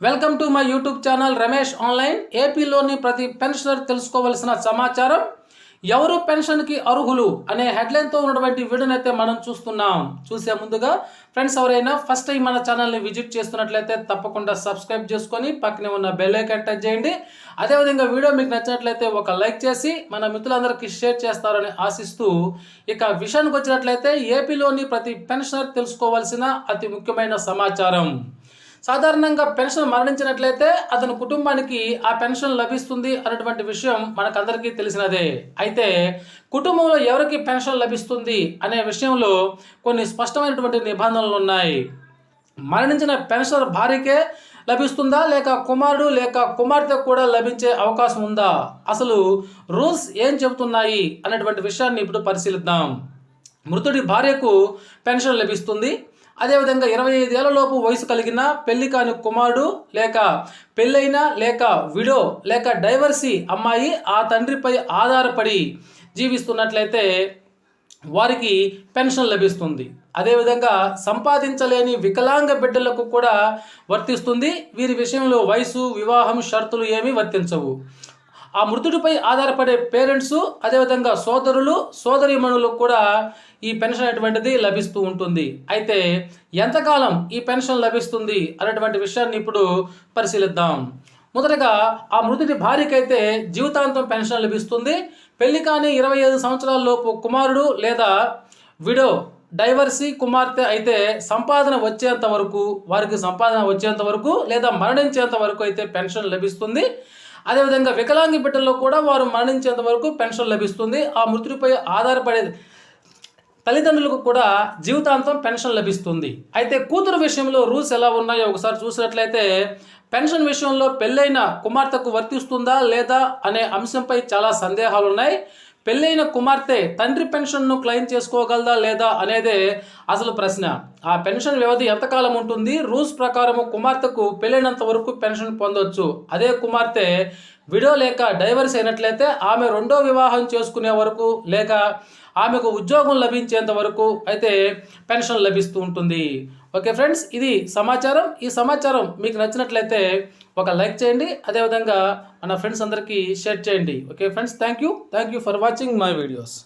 Welcome to my YouTube channel Ramesh online. ఏపీలోని ప్రతి pensioner తెలుసుకోవలసిన సమాచారం ఎవరు పెన్షన్కి అర్హులు అనే హెడ్లైన్తో ఉన్నటువంటి వీడియోని అయితే మనం చూస్తున్నాం. చూసే ముందుగా ఫ్రెండ్స్ ఎవరైనా ఫస్ట్ టైం మన ఛానల్ని విజిట్ చేస్తున్నట్లయితే తప్పకుండా సబ్స్క్రైబ్ చేసుకొని పక్కనే ఉన్న బెల్ ఐకాన్ టచ్ చేయండి. అదేవిధంగా వీడియో మీకు నచ్చినట్లయితే ఒక లైక్ చేసి మన మిత్రులందరికీ షేర్ చేస్తారని ఆశిస్తూ ఇక విషయానికి వచ్చినట్లయితే ఏపీలోని ప్రతి పెన్షనర్ తెలుసుకోవాల్సిన అతి ముఖ్యమైన సమాచారం. సాధారణంగా పెన్షన్ మరణించినట్లయితే అతని కుటుంబానికి ఆ పెన్షన్ లభిస్తుంది అన్నటువంటి విషయం మనకందరికీ తెలిసినదే. అయితే కుటుంబంలో ఎవరికి పెన్షన్ లభిస్తుంది అనే విషయంలో కొన్ని స్పష్టమైనటువంటి నిబంధనలు ఉన్నాయి. మరణించిన పెన్షనర్ భార్యకే లభిస్తుందా? లేక కుమారుడు లేక కుమార్తె కూడా లభించే అవకాశం ఉందా? అసలు రూల్స్ ఏం చెబుతున్నాయి అనేటువంటి విషయాన్ని ఇప్పుడు పరిశీలిద్దాం. మృతుడి భార్యకు పెన్షన్ లభిస్తుంది. అదేవిధంగా ఇరవై ఐదేళ్ళలోపు వయసు కలిగిన పెళ్ళి కాని కుమారుడు లేక పెళ్ళైన లేక విడో లేక డైవర్సీ అమ్మాయి ఆ తండ్రిపై ఆధారపడి జీవిస్తున్నట్లయితే వారికి పెన్షన్ లభిస్తుంది. అదేవిధంగా సంపాదించలేని వికలాంగ బిడ్డలకు కూడా వర్తిస్తుంది. వీరి విషయంలో వయసు వివాహం షరతులు ఏమీ వర్తించవు. ఆ మృతుడిపై ఆధారపడే పేరెంట్స్ అదేవిధంగా సోదరులు సోదరిమణులకు కూడా ఈ పెన్షన్ అటువంటిది లభిస్తూ ఉంటుంది. అయితే ఎంతకాలం ఈ పెన్షన్ లభిస్తుంది అనేటువంటి విషయాన్ని ఇప్పుడు పరిశీలిద్దాం. మొదటగా ఆ మృతుడి భార్యకైతే జీవితాంతం పెన్షన్ లభిస్తుంది. పెళ్ళి కానీ ఇరవై ఐదు సంవత్సరాల లోపు కుమారుడు లేదా విడో డైవర్సీ కుమార్తె అయితే సంపాదన వచ్చేంత వరకు వారికి సంపాదన వచ్చేంత వరకు లేదా మరణించేంత వరకు అయితే పెన్షన్ లభిస్తుంది. అదేవిధంగా వికలాంగి బిడ్డల్లో కూడా వారు మరణించేంత వరకు పెన్షన్ లభిస్తుంది. ఆ మృతుడిపై ఆధారపడే తల్లిదండ్రులకు కూడా జీవితాంతం పెన్షన్ లభిస్తుంది. అయితే కూతురు విషయంలో రూల్స్ ఎలా ఉన్నాయో ఒకసారి చూసినట్లయితే పెన్షన్ విషయంలో పెళ్ళైన కుమార్తెకు వర్తిస్తుందా లేదా అనే అంశంపై చాలా సందేహాలు ఉన్నాయి పెళ్ళైన కుమార్తె తండ్రి పెన్షన్ను క్లెయిమ్ చేసుకోగలదా లేదా అనేదే అసలు ప్రశ్న. ఆ పెన్షన్ వ్యవధి ఎంతకాలం ఉంటుంది? రూల్స్ ప్రకారం కుమార్తెకు పెళ్ళైనంత వరకు పెన్షన్ పొందొచ్చు. అదే కుమార్తె విడో లేక డైవర్స్ అయినట్లయితే ఆమె రెండో వివాహం చేసుకునే వరకు లేక ఆమెకు ఉద్యోగం లభించేంత వరకు అయితే పెన్షన్ లభిస్తూ ఉంటుంది. ఓకే ఫ్రెండ్స్ ఇది సమాచారం. ఈ సమాచారం మీకు నచ్చినట్లయితే ఒక లైక్ చేయండి. అదేవిధంగా మన ఫ్రెండ్స్ అందరికీ షేర్ చేయండి. Okay friends thank you thank you for watching my videos.